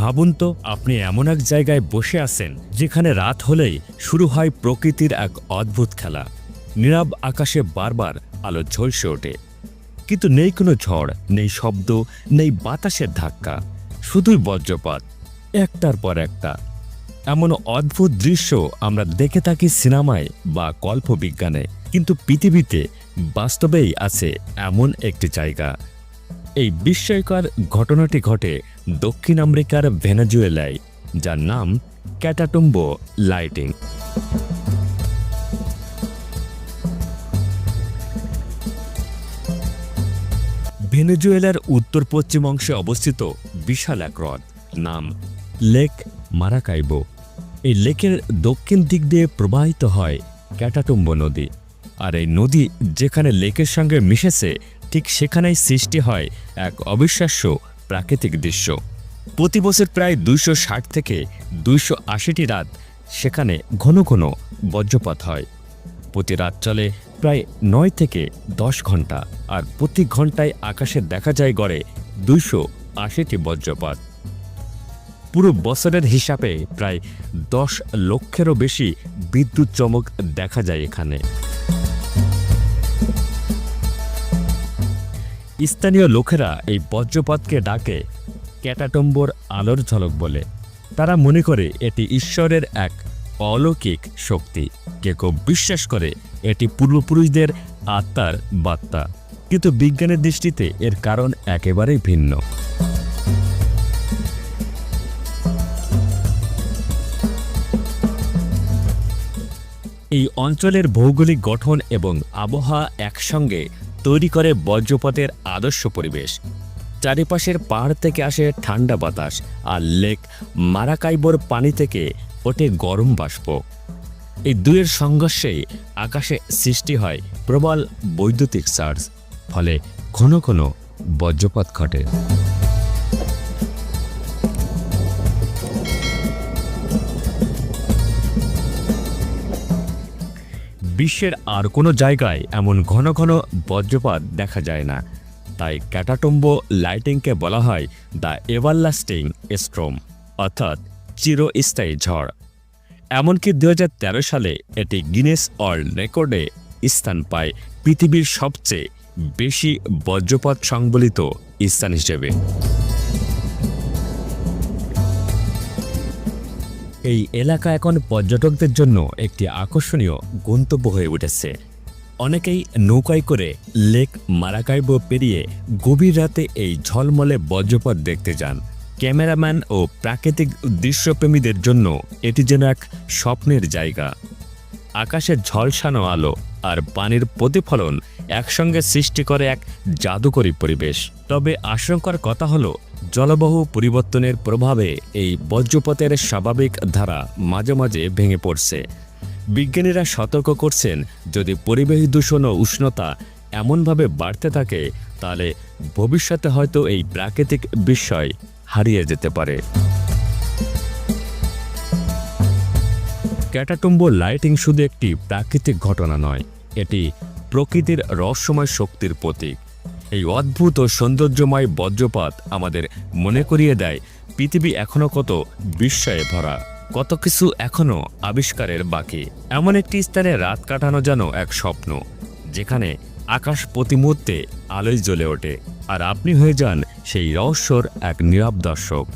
ভাবুন তো, আপনি এমন এক জায়গায় বসে আছেন, যেখানে রাত হলেই শুরু হয় প্রকৃতির এক অদ্ভুত খেলা। নীরব আকাশে বারবার আলো ঝলসে ওঠে। কিন্তু নেই কোনো ঝড়, নেই শব্দ, নেই বাতাসের ধাক্কা, শুধুই বজ্রপাত, একটার পর একটা। এমন অদ্ভুত দৃশ্য আমরা দেখে থাকি সিনেমায় বা কল্পবিজ্ঞানে, কিন্তু পৃথিবীতে বাস্তবেই আছে এমন একটি জায়গা। এই বিস্ময়কর ঘটনাটি ঘটে দক্ষিণ আমেরিকার ভেনেজুয়েলায়, যার নাম ক্যাটাটুম্বো লাইটিং। ভেনেজুয়েলার উত্তর পশ্চিম অংশে অবস্থিত বিশাল এক হ্রদ, নাম লেক মারাকাইবো। এই লেকের দক্ষিণ দিক দিয়ে প্রবাহিত হয় ক্যাটাটুম্বো নদী, আর এই নদী যেখানে লেকের সঙ্গে মিশেছে ঠিক সেখানেই সৃষ্টি হয় এক অবিশ্বাস্য প্রাকৃতিক দৃশ্য। প্রতি বছর প্রায় দুইশো ষাট থেকে দুইশো আশিটি রাত সেখানে ঘন ঘন বজ্রপাত হয়। প্রতি রাত চলে প্রায় নয় থেকে দশ ঘণ্টা আর প্রতি ঘন্টায় আকাশে দেখা যায় গড়ে দুইশো আশিটি বজ্রপাত। পুরো বছরের হিসাবে প্রায় দশ লক্ষেরও বেশি বিদ্যুৎ চমক দেখা যায় এখানে। স্থানীয় লোকেরা এই বজ্রপাতকে ডাকে ক্যাটাটম্বর আলোর ঝলক বলে। তারা মনে করে এটি ঈশ্বরের এক অলৌকিক শক্তি। কে কেউ বিশ্বাস করে এটি পূর্বপুরুষদের আত্মার বার্তা। কিন্তু বিজ্ঞানের দৃষ্টিতে এর কারণ একেবারেই ভিন্ন। এই অঞ্চলের ভৌগোলিক গঠন এবং আবহাওয়া একসঙ্গে তৈরি করে বজ্রপাতের আদর্শ পরিবেশ। চারিপাশের পাহাড় থেকে আসে ঠান্ডা বাতাস আর লেক মারাকাইবোর পানি থেকে ওঠে গরম বাষ্প। এই দুয়ের সংঘর্ষেই আকাশে সৃষ্টি হয় প্রবল বৈদ্যুতিক চার্জ, ফলে ঘন ঘন বজ্রপাত ঘটে। বিশ্বের আর কোনো জায়গায় এমন ঘন ঘন বজ্রপাত দেখা যায় না। তাই ক্যাটাটম্বো লাইটিংকে বলা হয় দ্য এভারলাস্টিং স্ট্রোম, অর্থাৎ চিরস্থায়ী ঝড়। এমনকি দু হাজার তেরো সালে এটি গিনেস ওয়ার্ল্ড রেকর্ডে স্থান পায় পৃথিবীর সবচেয়ে বেশি বজ্রপাত সংবলিত স্থান হিসেবে। এই এলাকা এখন পর্যটকদের জন্য একটি আকর্ষণীয় গন্তব্য হয়ে উঠেছে। অনেকেই নৌকায় করে লেক মারাকাইব পেরিয়ে গভীর রাতে এই ঝলমলে বজ্রপাত দেখতে যান। ক্যামেরাম্যান ও প্রাকৃতিক দৃশ্যপ্রেমীদের জন্য এটি যেন এক স্বপ্নের জায়গা। আকাশের ঝলসানো আলো আর পানির প্রতিফলন একসঙ্গে সৃষ্টি করে এক জাদুকরী পরিবেশ। তবে আশঙ্কার কথা হলো জলবায়ু পরিবর্তনের প্রভাবে এই বজ্রপাতের স্বাভাবিক ধারা মাঝে মাঝে ভেঙে পড়ছে। বিজ্ঞানীরা সতর্ক করছেন, যদি পরিবেশ দূষণ ও উষ্ণতা এমনভাবে বাড়তে থাকে, তাহলে ভবিষ্যতে হয়তো এই প্রাকৃতিক বিস্ময় হারিয়ে যেতে পারে। ক্যাটাটুম্বো লাইটিং শুধু একটি প্রাকৃতিক ঘটনা নয়, এটি প্রকৃতির রহস্যময় শক্তির প্রতীক। এই অদ্ভুত ও সৌন্দর্যময় বজ্রপাত আমাদের মনে করিয়ে দেয় পৃথিবী এখনও কত বিস্ময়ে ভরা, কত কিছু এখনও আবিষ্কারের বাকি। এমন একটি স্থানে রাত কাটানো যেন এক স্বপ্ন, যেখানে আকাশ প্রতি মুহূর্তে আলোয় জ্বলে ওঠে, আর আপনি হয়ে যান সেই রহস্যর এক নীরব দর্শক।